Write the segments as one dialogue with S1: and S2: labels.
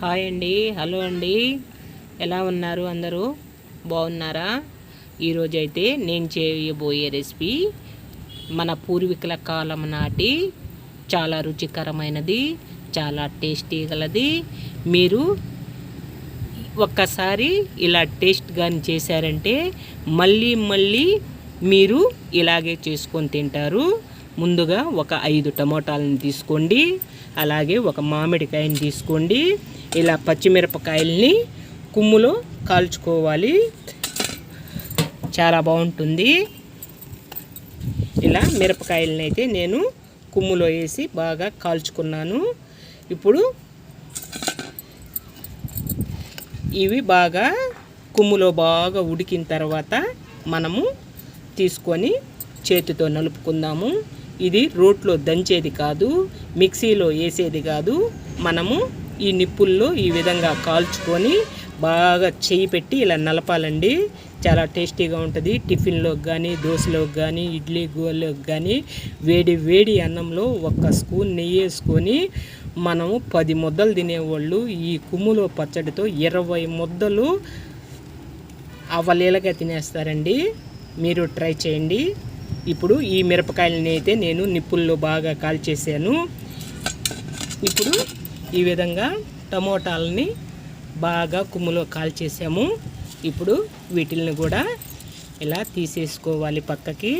S1: Hi అండి hello అండి. ఎలా ఉన్నారు అందరూ? బాగున్నారా? ఈరోజైతే నేను చేయబోయే రెసిపీ మన పూర్వీకుల కాలం నాటి చాలా రుచికరమైనది చాలా టేస్టీ గలది. మీరు ఒక్కసారి ఇలా టేస్ట్ కానీ చేశారంటే మళ్ళీ మళ్ళీ మీరు ఇలాగే చేసుకొని తింటారు. ముందుగా ఒక ఐదు టమోటాలను తీసుకోండి. అలాగే ఒక మామిడికాయని తీసుకోండి. ఇలా పచ్చిమిరపకాయల్ని కుమ్ములో కాల్చుకోవాలి. చాలా బాగుంటుంది. ఇలా మిరపకాయలని అయితే నేను కుమ్ములో వేసి బాగా కాల్చుకున్నాను. ఇప్పుడు ఇవి బాగా కుమ్ములో బాగా ఉడికిన తర్వాత మనము తీసుకొని చేతితో నలుపుకుందాము. ఇది రోట్లో దంచేది కాదు మిక్సీలో వేసేది కాదు. మనము ఈ నిప్పుల్లో ఈ విధంగా కాల్చుకొని బాగా చేయి పెట్టి ఇలా నలపాలండి. చాలా టేస్టీగా ఉంటుంది. టిఫిన్లోకి కానీ దోశలోకి కానీ ఇడ్లీ గోల్లోకి కానీ వేడి వేడి అన్నంలో ఒక్క స్పూన్ నెయ్యి వేసుకొని మనము పది ముద్దలు తినేవాళ్ళు. ఈ కుమ్ములో పచ్చడితో ఇరవై ముద్దలు అవలీలగా తినేస్తారండి. మీరు ట్రై చేయండి. ఇప్పుడు ఈ మిరపకాయలని అయితే నేను నిప్పుల్లో బాగా కాల్చేసాను. ఇప్పుడు ఈ విధంగా టమోటాలని బాగా కుమ్ములో కాల్చేసాము. ఇప్పుడు వీటిల్ని కూడా ఇలా తీసేసుకోవాలి పక్కకి.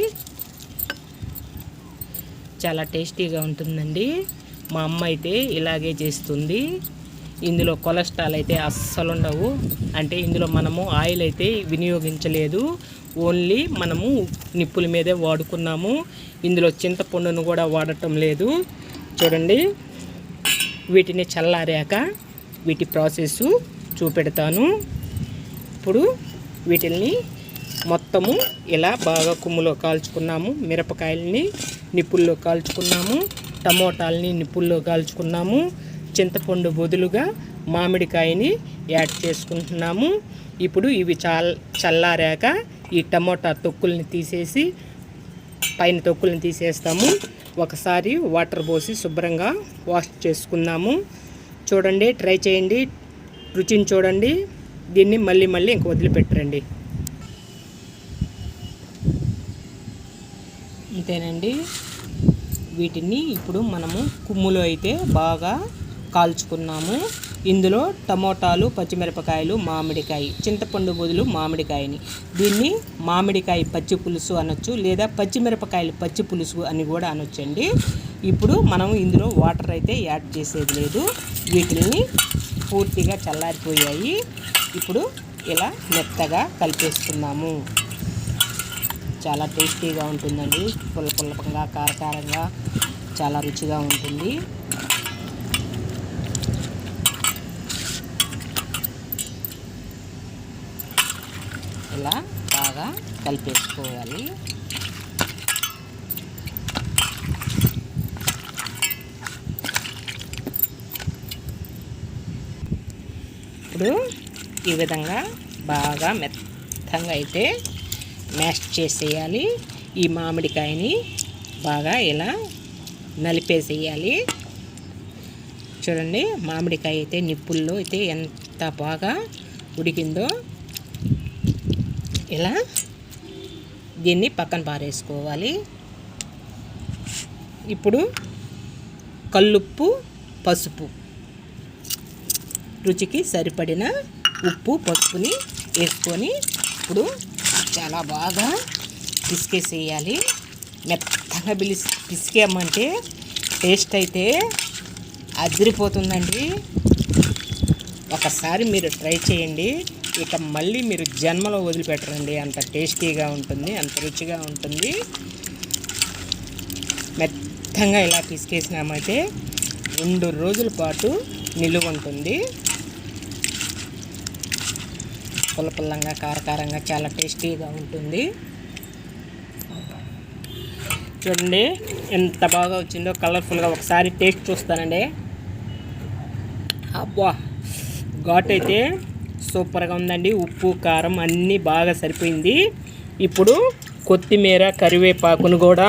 S1: చాలా టేస్టీగా ఉంటుందండి. మా అమ్మ అయితే ఇలాగే చేస్తుంది. ఇందులో కొలెస్ట్రాల్ అయితే అస్సలు ఉండవు అంటే ఇందులో మనము ఆయిల్ అయితే వినియోగించలేదు. ఓన్లీ మనము నిప్పుల మీదే వాడుకున్నాము. ఇందులో చింతపండును కూడా వాడటం లేదు. చూడండి. వీటిని చల్లారాక వీటి ప్రాసెస్ చూపెడతాను. ఇప్పుడు వీటిల్ని మొత్తము ఇలా బాగా కుమ్ములో కాల్చుకున్నాము. మిరపకాయలని నిప్పుల్లో కాల్చుకున్నాము. టమోటాలని నిప్పుల్లో కాల్చుకున్నాము. చింతపండు బదులుగా మామిడికాయని యాడ్ చేసుకుంటున్నాము. ఇప్పుడు ఇవి చాల్ చల్లారాక ఈ టమోటా తొక్కుల్ని తీసేసి పైన తొక్కుల్ని తీసేస్తాము. ఒకసారి వాటర్ పోసి శుభ్రంగా వాష్ చేసుకుందాము చూడండి ట్రై చేయండి. రుచిని చూడండి. దీన్ని మళ్ళీ మళ్ళీ ఇంక వదిలిపెట్టరండి. అంతేనండి వీటిని ఇప్పుడు మనము కుమ్ములో అయితే బాగా కాల్చుకున్నాము. ఇందులో టమోటాలు పచ్చిమిరపకాయలు మామిడికాయ చింతపండు బదులు మామిడికాయని. దీన్ని మామిడికాయ పచ్చి పులుసు అనొచ్చు లేదా పచ్చిమిరపకాయలు పచ్చి పులుసు అని కూడా అనొచ్చండి. ఇప్పుడు మనం ఇందులో వాటర్ అయితే యాడ్ చేసేది లేదు. వీటిని పూర్తిగా చల్లారిపోయాయి. ఇప్పుడు ఇలా మెత్తగా కలిపేసుకున్నాము చాలా టేస్టీగా ఉంటుందండి. పుల్ల పుల్లపంగా కారకారంగా చాలా రుచిగా ఉంటుంది. ఇట్లా బాగా కలిపేసుకోవాలి. ఇప్పుడు ఈ విధంగా బాగా మెత్తంగా అయితే మ్యాష్ చేసేయాలి. ఈ మామిడికాయని బాగా ఇలా నలిపేసేయాలి. చూడండి మామిడికాయ అయితే నిప్పుల్లో అయితే ఎంత బాగా ఉడికిందో ఇలా దీన్ని పక్కన పారేసుకోవాలి. ఇప్పుడు కల్లుప్పు పసుపు. రుచికి సరిపడిన ఉప్పు పసుపుని వేసుకొని ఇప్పుడు చాలా బాగా పిసికేసేయాలి. మెత్తగా పిలిసి పిసికామంటే టేస్ట్ అయితే అదిరిపోతుందండి. ఒకసారి మీరు ట్రై చేయండి. ఇక మళ్ళీ మీరు జన్మలో వదిలిపెట్టరండి. అంత టేస్టీగా ఉంటుంది అంత రుచిగా ఉంటుంది. మెత్తంగా ఇలా పిసికేసినామైతే రెండు రోజుల పాటు నిలువ ఉంటుంది. పుల్ల కారకారంగా చాలా టేస్టీగా ఉంటుంది. చూడండి ఎంత బాగా వచ్చిందో కలర్ఫుల్గా ఒకసారి టేస్ట్ చూస్తానండి. అబ్బా ఘాట్ అయితే సూపర్గా ఉందండి. ఉప్పు కారం అన్నీ బాగా సరిపోయింది. ఇప్పుడు కొత్తిమీర కరివేపాకును కూడా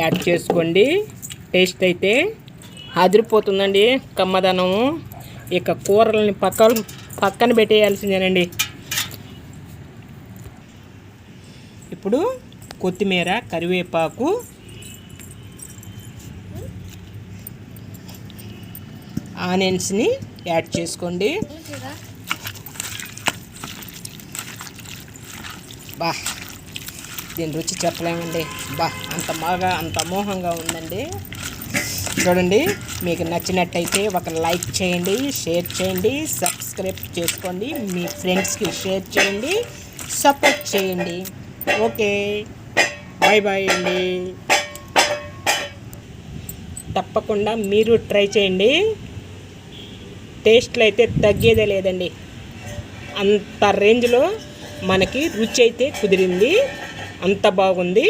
S1: యాడ్ చేసుకోండి. టేస్ట్ అయితే అదిరిపోతుందండి కమ్మదనము ఇక కూరల్ని పక్కన పక్కన పెట్టేయాల్సిందేనండి. ఇప్పుడు కొత్తిమీర కరివేపాకు ఆనియన్స్ని యాడ్ చేసుకోండి. బా దీని రుచి చెప్పలేమండి. బా అంత బాగా అంత అమోహంగా ఉందండి. చూడండి మీకు నచ్చినట్టయితే ఒక లైక్ చేయండి షేర్ చేయండి సబ్స్క్రైబ్ చేసుకోండి మీ ఫ్రెండ్స్కి షేర్ చేయండి సపోర్ట్ చేయండి. ఓకే బాయ్ బాయ్ అండి. తప్పకుండా మీరు ట్రై చేయండి. టేస్ట్లో అయితే తగ్గేదే లేదండి. అంత రేంజ్లో మనకి రుచి అయితే కుదిరింది. అంత బాగుంది.